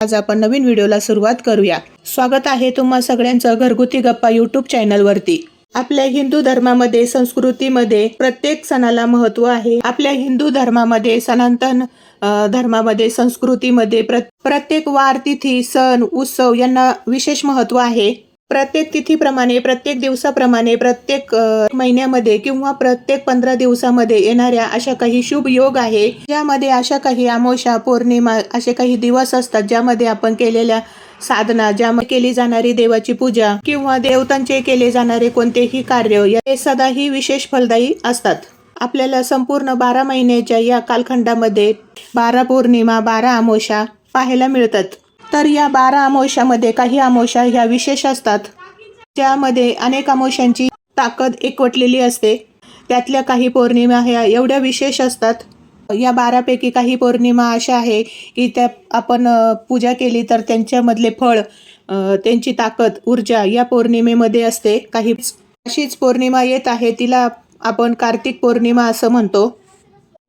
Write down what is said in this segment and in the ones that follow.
आज आपण नवीन व्हिडिओला सुरुवात करूया. स्वागत आहे तुम्हा सगळ्यांचं घरगुती गप्पा युट्यूब चॅनलवरती. आपल्या हिंदू धर्मामध्ये संस्कृतीमध्ये प्रत्येक सणाला महत्त्व आहे. आपल्या हिंदू धर्मामध्ये सनातन धर्मामध्ये संस्कृतीमध्ये प्रत्येक वार तिथी सण उत्सव यांना विशेष महत्त्व आहे. प्रत्येक तिथीप्रमाणे प्रत्येक दिवसाप्रमाणे प्रत्येक महिन्यामध्ये किंवा प्रत्येक पंधरा दिवसामध्ये येणाऱ्या अशा काही शुभ योग आहे ज्यामध्ये अशा काही अमावस्या पौर्णिमा असे काही दिवस असतात ज्यामध्ये आपण केलेल्या साधना ज्यामध्ये केली जाणारी देवाची पूजा किंवा देवतांचे केले जाणारे कोणतेही कार्य हे सदाही विशेष फलदायी असतात. आपल्याला संपूर्ण बारा महिन्याच्या या कालखंडामध्ये बारा पौर्णिमा बारा अमावस्या पाहायला मिळतात. तर या बारा अमावस्यामध्ये काही अमावस्या ह्या विशेष असतात. ज्यामध्ये अनेक अमावस्यांची ताकद एकवटलेली असते. त्यातल्या काही पौर्णिमा ह्या एवढ्या विशेष असतात. या बारापैकी काही पौर्णिमा अशा आहे की त्या आपण पूजा केली तर त्यांच्यामधले फळ त्यांची ताकद ऊर्जा या पौर्णिमेमध्ये असते. काही अशीच पौर्णिमा येत आहे तिला आपण कार्तिक पौर्णिमा असं म्हणतो.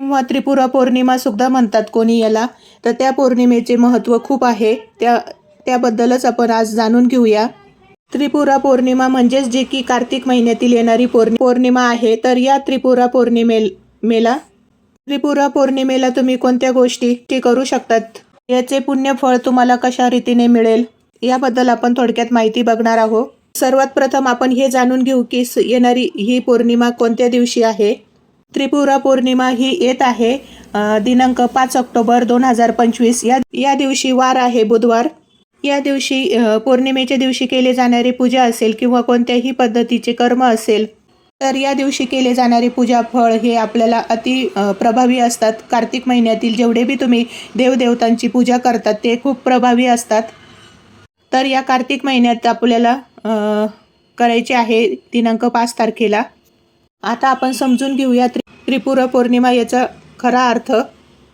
किंवा त्रिपुरा पौर्णिमा सुद्धा म्हणतात कोणी याला. तर त्या पौर्णिमेचे महत्त्व खूप आहे. त्या त्याबद्दलच आपण आज जाणून घेऊया. त्रिपुरा पौर्णिमा म्हणजेच जे की कार्तिक महिन्यातील येणारी पौर्णि पौर्णिमा आहे. तर या त्रिपुरा पौर्णिमे मेला त्रिपुरा पौर्णिमेला तुम्ही कोणत्या गोष्टी ते करू शकतात? याचे पुण्य फळ तुम्हाला कशा रीतीने मिळेल? याबद्दल आपण थोडक्यात माहिती बघणार आहोत. सर्वात प्रथम आपण हे जाणून घेऊ की स- येणारी ही पौर्णिमा कोणत्या दिवशी आहे? त्रिपुरा पौर्णिमा ही येत आहे. दिनांक पाच ऑक्टोबर दोन हजार पंचवीस. या या दिवशी वार आहे बुधवार. या दिवशी पौर्णिमेच्या दिवशी केले जाणारी पूजा असेल किंवा कोणत्याही पद्धतीचे कर्म असेल तर या दिवशी केले जाणारे पूजा फळ हे आपल्याला अति प्रभावी असतात. कार्तिक महिन्यातील जेवढे बी तुम्ही देवदेवतांची पूजा करतात ते खूप प्रभावी असतात. तर या कार्तिक महिन्यात आपल्याला करायचे आहे दिनांक पाच तारखेला. आता आपण समजून घेऊया त्रिपुरा पौर्णिमा याचा खरा अर्थ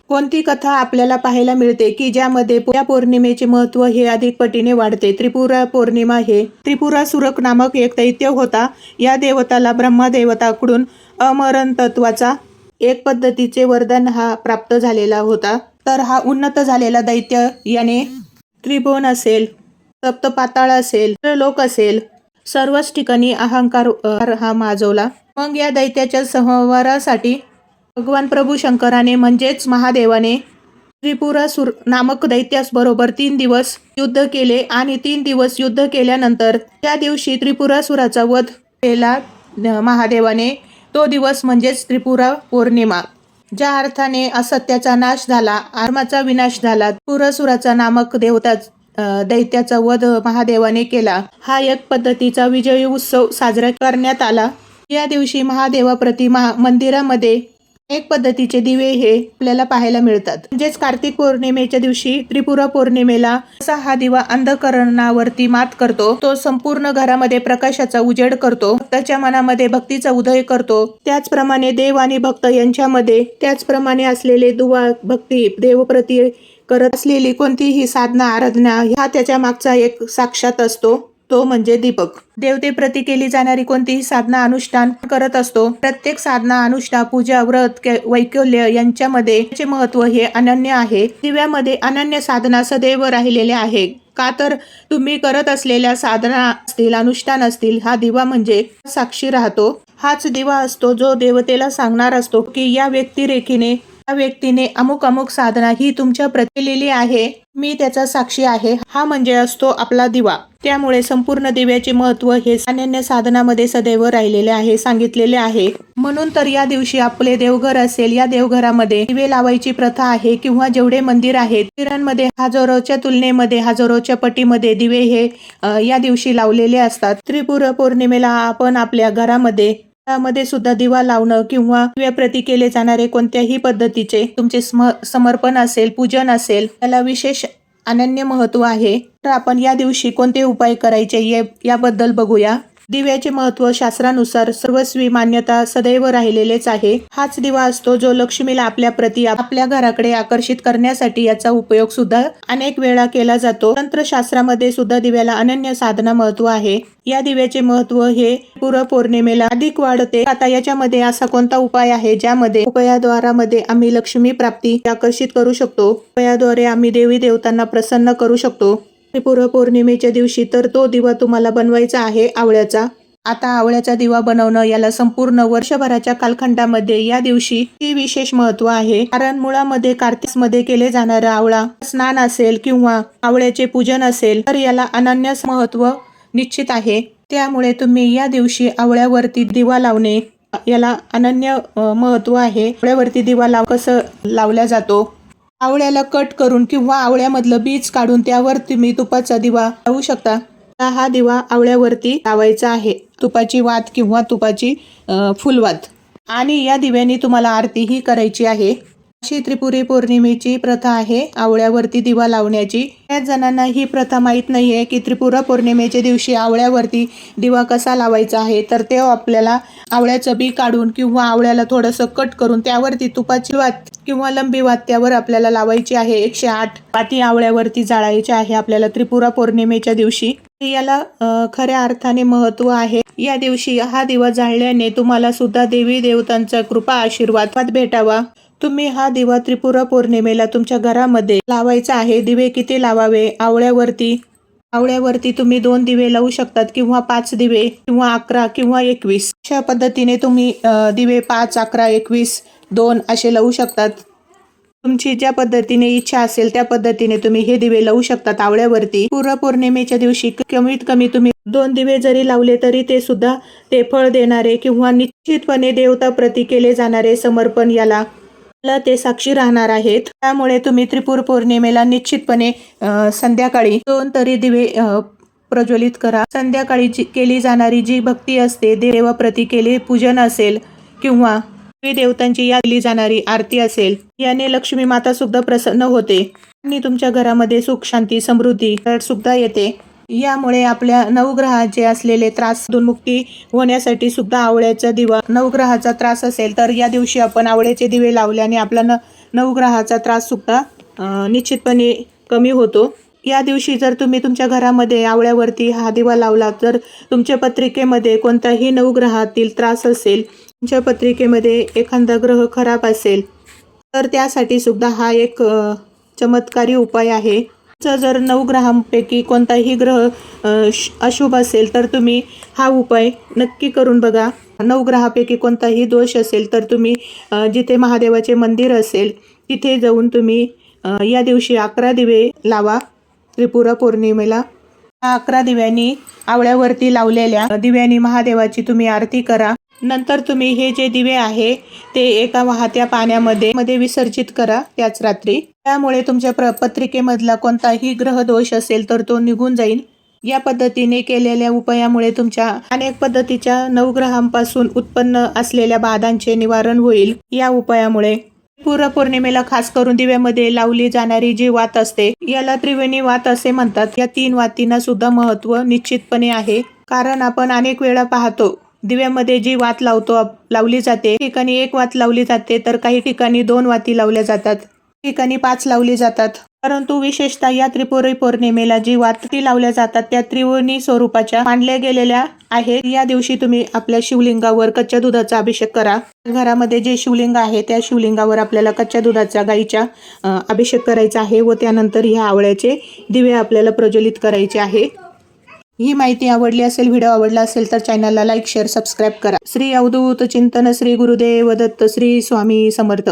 कोणती कथा आपल्याला पाहायला मिळते की ज्यामध्ये या पौर्णिमेचे महत्त्व हे अधिक पटीने वाढते? त्रिपुरा पौर्णिमा हे त्रिपुरा सुरक नामक एक दैत्य होता. या देवताला ब्रह्मदेवताकडून अमरण तत्वाचा एक पद्धतीचे वरदान हा प्राप्त झालेला होता. तर हा उन्नत झालेला दैत्य याने त्रिभुवन असेल सप्तपाताळ असेल लोक असेल सर्वच ठिकाणी अहंकार हा माजवला. मग या दैत्याच्या संहारासाठी भगवान प्रभू शंकराने म्हणजेच महादेवाने त्रिपुरासुर नामक दैत्यास बरोबर तीन दिवस युद्ध केले आणि तीन दिवस युद्ध केल्यानंतर त्या दिवशी त्रिपुरासुराचा वध केला महादेवाने. तो दिवस म्हणजेच त्रिपुरा पौर्णिमा. ज्या अर्थाने असत्याचा नाश झाला आर्माचा विनाश झाला पुरसुराचा नामक देवता दैत्याचा वध महादेवाने केला. हा एक पद्धतीचा विजयी उत्सव साजरा करण्यात आला. या दिवशी महादेवाप्रती महा मंदिरामध्ये अनेक पद्धतीचे दिवे हे आपल्याला पाहायला मिळतात. म्हणजेच कार्तिक पौर्णिमेच्या दिवशी त्रिपुरा पौर्णिमेला असा हा दिवा अंधकरणावरती मात करतो तो संपूर्ण घरामध्ये प्रकाशाचा उजेड करतो भक्ताच्या मनामध्ये भक्तीचा उदय करतो. त्याचप्रमाणे देव आणि भक्त यांच्यामध्ये त्याचप्रमाणे असलेले दुवा भक्ती देवप्रती करत असलेली कोणतीही साधना आराधना हा त्याच्या मागचा एक साक्षात असतो. तो म्हणजे दीपक. देवतेप्रती केली जाणारी कोणतीही साधना अनुष्ठान करत असतो. प्रत्येक साधना अनुष्ठान पूजा व्रत वैकुल्य वैकल्य यांच्यामध्ये महत्त्व हे अनन्य आहे. दिव्यामध्ये अनन्य साधना सदैव राहिलेले आहे. का तर तुम्ही करत असलेल्या साधना असतील अनुष्ठान असतील हा दिवा म्हणजे साक्षी राहतो. हाच दिवा असतो जो देवतेला सांगणार असतो की या व्यक्तिरेखीने त्या व्यक्तीने अमुक अमुक साधना ही तुमच्या प्रती लिहिली आहे. मी त्याचा साक्षी आहे. हा म्हणजे असतो आपला दिवा. त्यामुळे संपूर्ण दिव्याचे महत्त्व हे अनन्य साधनामध्ये सदैव राहिलेले आहे सांगितलेले आहे. म्हणून तर या दिवशी आपले देवघर असेल या देवघरामध्ये दिवे लावायची प्रथा आहे किंवा जेवढे मंदिर आहेत मंदिरांमध्ये हजारोच्या तुलनेमध्ये हजारोच्या पटीमध्ये दिवे हे या दिवशी लावलेले असतात. त्रिपुर पौर्णिमेला आपण आपल्या घरामध्ये त्यामध्ये सुद्धा दिवा लावणं किंवा दिव्याप्रती केले जाणारे कोणत्याही पद्धतीचे तुमचे स्म समर्पण असेल पूजन असेल त्याला विशेष अनन्य महत्त्व आहे. तर आपण या दिवशी कोणते उपाय करायचे याबद्दल बघूया. दिव्याचे महत्त्व शास्त्रानुसार सर्वस्वी मान्यता सदैव राहिलेलेच आहे. हाच दिवा असतो जो लक्ष्मीला आपल्या प्रती आपल्या घराकडे आकर्षित करण्यासाठी याचा उपयोग सुद्धा अनेक वेळा केला जातो. तंत्रशास्त्रामध्ये सुद्धा दिव्याला अनन्य साधना महत्त्व आहे. या दिव्याचे महत्त्व हे पूर्व पौर्णिमेला अधिक वाढते. आता याच्यामध्ये असा कोणता उपाय आहे ज्यामध्ये उपयाद्वारामध्ये आम्ही लक्ष्मी प्राप्ती आकर्षित करू शकतो? उपयाद्वारे आम्ही देवी देवतांना प्रसन्न करू शकतो. पौर्णिमेच्या दिवशी तर तो दिवा तुम्हाला बनवायचा आहे आवळ्याचा. आता आवळ्याचा दिवा बनवणं याला संपूर्ण वर्षभराच्या कालखंडामध्ये या दिवशी ती विशेष महत्त्व आहे. कारण मुळामध्ये कार्तिकमध्ये केले जाणारा आवळा स्नान असेल किंवा आवळ्याचे पूजन असेल तर याला अनन्य महत्त्व निश्चित आहे. त्यामुळे तुम्ही या दिवशी आवळ्यावरती दिवा लावणे याला अनन्य महत्त्व आहे. आवळ्यावरती दिवा लाव कसं लावला जातो? आवळ्याला कट करून किंवा आवळ्यामधलं बीज काढून त्यावर तुम्ही तुपाचा दिवा लावू शकता. हा दिवा आवळ्यावरती लावायचा आहे. तुपाची वात किंवा तुपाची फुलवात. आणि या दिव्याने तुम्हाला आरतीही करायची आहे. अशी त्रिपुरी पौर्णिमेची प्रथा आहे. आवळ्यावरती दिवा लावण्याची. बऱ्याच जणांना ही प्रथा माहीत नाही आहे की त्रिपुरा पौर्णिमेच्या दिवशी आवळ्यावरती दिवा कसा लावायचा आहे. तर ते आपल्याला आवळ्याचं बी काढून किंवा आवळ्याला थोडंसं कट करून त्यावरती तुपाची वात किंवा लंबी वात्यावर आपल्याला लावायची आहे. एकशे आठ पाती आवळ्यावरती जाळायची आहे आपल्याला त्रिपुरा पौर्णिमेच्या दिवशी. याला खऱ्या अर्थाने महत्त्व आहे. या दिवशी हा दिवा जाळल्याने तुम्हाला सुद्धा देवी देवतांचा कृपा आशीर्वाद भेटावा. तुम्ही हा दिवा त्रिपुरा पौर्णिमेला तुमच्या घरामध्ये लावायचा आहे. दिवे किती लावावे? आवळ्यावरती. आवळ्यावरती तुम्ही दोन दिवे लावू शकतात किंवा पाच दिवे किंवा अकरा किंवा एकवीस. अशा पद्धतीने तुम्ही दिवे पाच अकरा एकवीस दोन असे लावू शकतात. तुमची ज्या पद्धतीने इच्छा असेल त्या पद्धतीने तुम्ही हे दिवे लावू शकतात आवळ्यावरती. पूर्व पौर्णिमेच्या दिवशी कमीत कमी तुम्ही दोन दिवे जरी लावले तरी ते सुद्धा ते फळ देणारे किंवा निश्चितपणे देवता प्रती केले जाणारे समर्पण याला ते साक्षी राहणार आहेत. त्यामुळे तुम्ही त्रिपुर पौर्णिमेला निश्चितपणे संध्याकाळी दोन तरी दिवे प्रज्वलित करा. संध्याकाळी जी केली जाणारी जी भक्ती असते देवाप्रती केले पूजन असेल किंवा देवी देवतांची या केली जाणारी आरती असेल याने लक्ष्मी माता सुद्धा प्रसन्न होते. आणि तुमच्या घरामध्ये सुख शांती समृद्धी सुद्धा येते. यामुळे आपल्या नवग्रहाचे असलेले त्रास मुक्ती होण्यासाठी सुद्धा आवळ्याचा दिवा नवग्रहाचा त्रास असेल तर या दिवशी आपण आवळ्याचे दिवे लावल्याने आपला न नवग्रहाचा त्रास सुद्धा निश्चितपणे कमी होतो. या दिवशी जर तुम्ही तुमच्या घरामध्ये आवळ्यावरती हा दिवा लावला तर तुमच्या पत्रिकेमध्ये कोणताही नवग्रहातील त्रास असेल तुमच्या पत्रिकेमध्ये एखादा ग्रह खराब असेल तर त्यासाठी सुद्धा हा एक चमत्कारी उपाय आहे. जर जर नवग्रहांपैकी कोणताही ग्रह श- अशुभ असेल तर तुम्ही हा उपाय नक्की करून बघा. नऊ ग्रहापैकी कोणताही दोष असेल तर तुम्ही जिथे महादेवाचे मंदिर असेल तिथे जाऊन तुम्ही या दिवशी अकरा दिवे लावा त्रिपुरा पौर्णिमेला. अकरा दिव्यांनी आवळ्यावरती लावलेल्या दिव्यांनी महादेवाची तुम्ही आरती करा. नंतर तुम्ही हे जे दिवे आहे ते एका वाहत्या पाण्यामध्ये मध्ये विसर्जित करा त्याच रात्री. त्यामुळे तुमच्या प्र पत्रिकेमधला कोणताही ग्रह दोष असेल तर तो निघून जाईल. या पद्धतीने केलेल्या उपायामुळे तुमच्या अनेक पद्धतीच्या नवग्रहांपासून उत्पन्न असलेल्या बाधांचे निवारण होईल या उपायामुळे. पूर्व पौर्णिमेला खास करून दिव्यामध्ये लावली जाणारी जी वात असते याला त्रिवेणी वात असे म्हणतात. या तीन वातींना सुद्धा महत्त्व निश्चितपणे आहे. कारण आपण अनेक वेळा पाहतो दिव्यामध्ये जी वात लावतो लावली जाते. ठिकाणी एक वात लावली जाते तर काही ठिकाणी दोन वाती लावल्या जातात. ठिकाणी पाच लावली जातात. परंतु विशेषतः या त्रिपुरी पौर्णिमेला जी वाती लावल्या जातात त्या त्रिवणी स्वरूपाच्या मांडल्या गेलेल्या आहेत. या दिवशी तुम्ही आपल्या शिवलिंगावर कच्च्या दुधाचा अभिषेक करा. घरामध्ये जे शिवलिंग आहे त्या शिवलिंगावर आपल्याला कच्च्या दुधाचा गाईच्या अभिषेक करायचा आहे व त्यानंतर ह्या आवळ्याचे दिवे आपल्याला प्रज्वलित करायचे आहे. ही माहिती आवडली असेल व्हिडिओ आवडला असेल तर चॅनलला लाईक शेअर सबस्क्राईब करा. श्री अवधूत चिंतन श्री गुरुदेव दत्त श्री स्वामी समर्थ.